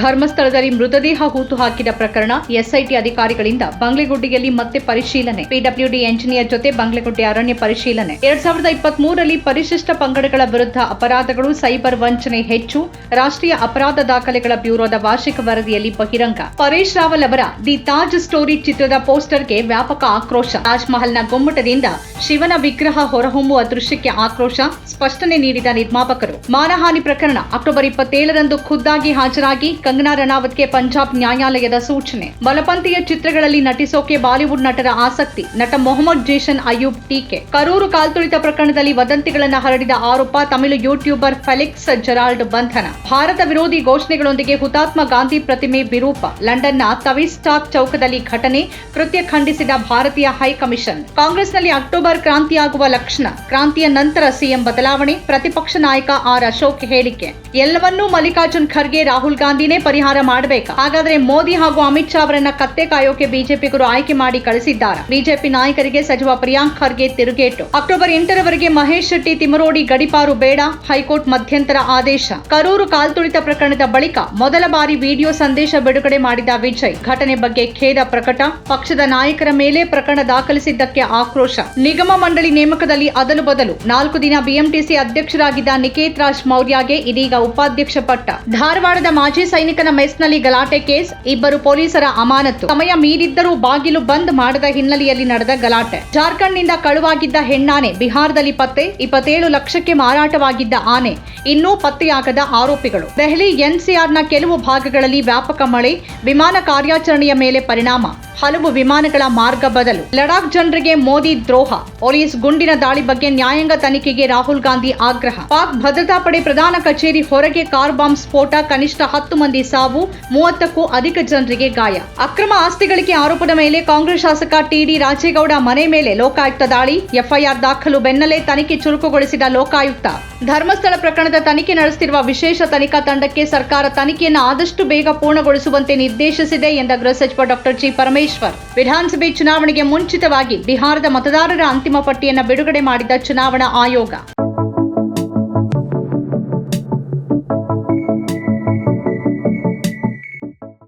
ಧರ್ಮಸ್ಥಳದಲ್ಲಿ ಮೃತದೇಹ ಹೂತು ಹಾಕಿದ ಪ್ರಕರಣ ಎಸ್ಐಟಿ ಅಧಿಕಾರಿಗಳಿಂದ ಬಂಗ್ಲೆಗುಡ್ಡಿಯಲ್ಲಿ ಮತ್ತೆ ಪರಿಶೀಲನೆ. ಪಿಡಬ್ಲ್ಯೂಡಿ ಎಂಜಿನಿಯರ್ ಜೊತೆ ಬಂಗ್ಲೆಗುಡ್ಡೆ ಅರಣ್ಯ ಪರಿಶೀಲನೆ. ಎರಡ್ ಸಾವಿರದ ಇಪ್ಪತ್ತ್ ಮೂರರಲ್ಲಿ ಪರಿಶಿಷ್ಟ ಪಂಗಡಗಳ ವಿರುದ್ಧ ಅಪರಾಧಗಳು, ಸೈಬರ್ ವಂಚನೆ ಹೆಚ್ಚು, ರಾಷ್ಟ್ರೀಯ ಅಪರಾಧ ದಾಖಲೆಗಳ ಬ್ಯೂರೋದ ವಾರ್ಷಿಕ ವರದಿಯಲ್ಲಿ ಬಹಿರಂಗ. ಪರೇಶ್ ರಾವಲ್ ಅವರ ದಿ ತಾಜ್ ಸ್ಟೋರಿ ಚಿತ್ರದ ಪೋಸ್ಟರ್ಗೆ ವ್ಯಾಪಕ ಆಕ್ರೋಶ. ತಾಜ್ ಮಹಲ್ನ ಗುಮ್ಮಟದಿಂದ ಶಿವನ ವಿಗ್ರಹ ಹೊರಹೊಮ್ಮುವ ದೃಶ್ಯಕ್ಕೆ ಆಕ್ರೋಶ, ಸ್ಪಷ್ಟನೆ ನೀಡಿದ ನಿರ್ಮಾಪಕರು. ಮಾನಹಾನಿ ಪ್ರಕರಣ ಅಕ್ಟೋಬರ್ ಇಪ್ಪತ್ತೇಳರಂದು ಖುದ್ದಾಗಿ ಹಾಜರಾಗಿ ಕಂಗನಾ ರಣಾವತ್ಗೆ ಪಂಜಾಬ್ ನ್ಯಾಯಾಲಯದ ಸೂಚನೆ. ಬಲಪಂಥೀಯ ಚಿತ್ರಗಳಲ್ಲಿ ನಟಿಸೋಕೆ ಬಾಲಿವುಡ್ ನಟರ ಆಸಕ್ತಿ. ನಟ ಮೊಹಮ್ಮದ್ ಜೇಷನ್ ಅಯೂಬ್ ಟೀಕೆ ಕರೂರು ಕಾಲ್ತುಳಿತ ಪ್ರಕರಣದಲ್ಲಿ ವದಂತಿಗಳನ್ನು ಹರಡಿದ ಆರೋಪ ತಮಿಳು ಯೂಟ್ಯೂಬರ್ ಫೆಲಿಕ್ಸ್ ಜೆರಾಲ್ಡ್ ಬಂಧನ. ಭಾರತ ವಿರೋಧಿ ಘೋಷಣೆಗಳೊಂದಿಗೆ ಹುತಾತ್ಮ ಗಾಂಧಿ ಪ್ರತಿಮೆ ವಿರೂಪ. ಲಂಡನ್ನ ತವಿಸ್ಟಾಕ್ ಚೌಕದಲ್ಲಿ ಘಟನೆ ಕೃತ್ಯ ಖಂಡಿಸಿದ ಭಾರತೀಯ ಹೈಕಮಿಷನ್. ಕಾಂಗ್ರೆಸ್ನಲ್ಲಿ ಅಕ್ಟೋಬರ್ ಕ್ರಾಂತಿಯಾಗುವ ಲಕ್ಷಣ. ಕ್ರಾಂತಿಯ ನಂತರ ಸಿಎಂ ಬದಲಾವಣೆ, ಪ್ರತಿಪಕ್ಷ ನಾಯಕ ಆರ್ ಅಶೋಕ್ ಹೇಳಿಕೆ. ಎಲ್ಲವನ್ನೂ ಮಲ್ಲಿಕಾರ್ಜುನ್ ಖರ್ಗೆ, ರಾಹುಲ್ ಗಾಂಧಿನೇ ಪರಿಹಾರ ಮಾಡಬೇಕು? ಹಾಗಾದ್ರೆ ಮೋದಿ ಹಾಗೂ ಅಮಿತ್ ಶಾ ಅವರನ್ನ ಕತ್ತೆ ಕಾಯೋಕೆ ಬಿಜೆಪಿಗರು ಆಯ್ಕೆ ಮಾಡಿ ಕಳಿಸಿದ್ದಾರೆ? ಬಿಜೆಪಿ ನಾಯಕರಿಗೆ ಸಚಿವ ಪ್ರಿಯಾಂಕ್ ಖರ್ಗೆ ತಿರುಗೇಟು. ಅಕ್ಟೋಬರ್ ಎಂಟರವರೆಗೆ ಮಹೇಶ್ ಶೆಟ್ಟಿ ತಿಮರೋಡಿ ಗಡಿಪಾರು ಬೇಡ, ಹೈಕೋರ್ಟ್ ಮಧ್ಯಂತರ ಆದೇಶ. ಕರೂರು ಕಾಲ್ತುಳಿತ ಪ್ರಕರಣದ ಬಳಿಕ ಮೊದಲ ಬಾರಿ ವಿಡಿಯೋ ಸಂದೇಶ ಬಿಡುಗಡೆ ಮಾಡಿದ ವಿಜಯ್, ಘಟನೆ ಬಗ್ಗೆ ಖೇದ ಪ್ರಕಟ, ಪಕ್ಷದ ನಾಯಕರ ಮೇಲೆ ಪ್ರಕರಣ ದಾಖಲಿಸಿದ್ದಕ್ಕೆ ಆಕ್ರೋಶ. ನಿಗಮ ಮಂಡಳಿ ನೇಮಕದಲ್ಲಿ ಅದಲು ಬದಲು ನಾಲ್ಕು ದಿನ ಬಿಎಂಟಿಸಿ ಅಧ್ಯಕ್ಷರಾಗಿದ್ದ ನಿಕೇತ್ ರಾಜ್ ಮೌರ್ಯಗೆ ಇದೀಗ ಉಪಾಧ್ಯಕ್ಷ ಪಟ್ಟ. ಧಾರವಾಡದ ಮಾಜಿ ಸೈನಿಕನ ಮೆಸ್ನಲ್ಲಿ ಗಲಾಟೆ ಕೇಸ್, ಇಬ್ಬರು ಪೊಲೀಸರ ಅಮಾನತು ಸಮಯ ಮೀರಿದ್ದರೂ ಬಾಗಿಲು ಬಂದ್ ಮಾಡದ ಹಿನ್ನೆಲೆಯಲ್ಲಿ ನಡೆದ ಗಲಾಟೆ. ಜಾರ್ಖಂಡ್ನಿಂದ ಕಳುವಾಗಿದ್ದ ಹೆಣ್ಣಾನೆ ಬಿಹಾರದಲ್ಲಿ ಪತ್ತೆ, ಇಪ್ಪತ್ತೇಳು ಲಕ್ಷಕ್ಕೆ ಮಾರಾಟವಾಗಿದ್ದ ಆನೆ. ಇನ್ನೂ ಪತ್ತೆಯಾಗದ ಆರೋಪಿಗಳು. ದೆಹಲಿ ಎನ್ಸಿಆರ್ನ ಕೆಲವು ಭಾಗಗಳಲ್ಲಿ ವ್ಯಾಪಕ ಮಳೆ, ವಿಮಾನ ಕಾರ್ಯಾಚರಣೆಯ ಮೇಲೆ ಪರಿಣಾಮ. ಹಲವು ವಿಮಾನಗಳ ಮಾರ್ಗ ಬದಲು. ಲಡಾಖ್ ಜನರಿಗೆ ಮೋದಿ ದ್ರೋಹ. ಪೊಲೀಸ್ ಗುಂಡಿನ ದಾಳಿ ಬಗ್ಗೆ ನ್ಯಾಯಾಂಗ ತನಿಖೆಗೆ ರಾಹುಲ್ ಗಾಂಧಿ ಆಗ್ರಹ. ಪಾಕ್ ಭದ್ರತಾ ಪಡೆ ಪ್ರಧಾನ ಕಚೇರಿ ಹೊರಗೆ ಕಾರ್ ಬಾಂಬ್ ಸ್ಫೋಟ, ಕನಿಷ್ಠ ಹತ್ತು ಮಂದಿ ಸಾವು, ಮೂವತ್ತಕ್ಕೂ ಅಧಿಕ ಜನರಿಗೆ ಗಾಯ. ಅಕ್ರಮ ಆಸ್ತಿಗಳಿಗೆ ಆರೋಪದ ಮೇಲೆ ಕಾಂಗ್ರೆಸ್ ಶಾಸಕ ಟಿಡಿ ರಾಜೇಗೌಡ ಮನೆ ಮೇಲೆ ಲೋಕಾಯುಕ್ತ ದಾಳಿ. ಎಫ್ಐಆರ್ ದಾಖಲು ಬೆನ್ನಲ್ಲೇ ತನಿಖೆ ಚುರುಕುಗೊಳಿಸಿದ ಲೋಕಾಯುಕ್ತ. ಧರ್ಮಸ್ಥಳ ಪ್ರಕರಣದ ತನಿಖೆ ನಡೆಸುತ್ತಿರುವ ವಿಶೇಷ ತನಿಖಾ ತಂಡಕ್ಕೆ ಸರ್ಕಾರ ತನಿಖೆಯನ್ನು ಆದಷ್ಟು ಬೇಗ ಪೂರ್ಣಗೊಳಿಸುವಂತೆ ನಿರ್ದೇಶಿಸಿದೆ ಎಂದ ಗೃಹ ಸಚಿವ ಡಾಕ್ಟರ್ ಜಿ. ವಿಧಾನಸಭೆ ಚುನಾವಣೆಗೆ ಮುಂಚಿತವಾಗಿ ಬಿಹಾರದ ಮತದಾರರ ಅಂತಿಮ ಪಟ್ಟಿಯನ್ನು ಬಿಡುಗಡೆ ಮಾಡಿದ ಚುನಾವಣಾ ಆಯೋಗ.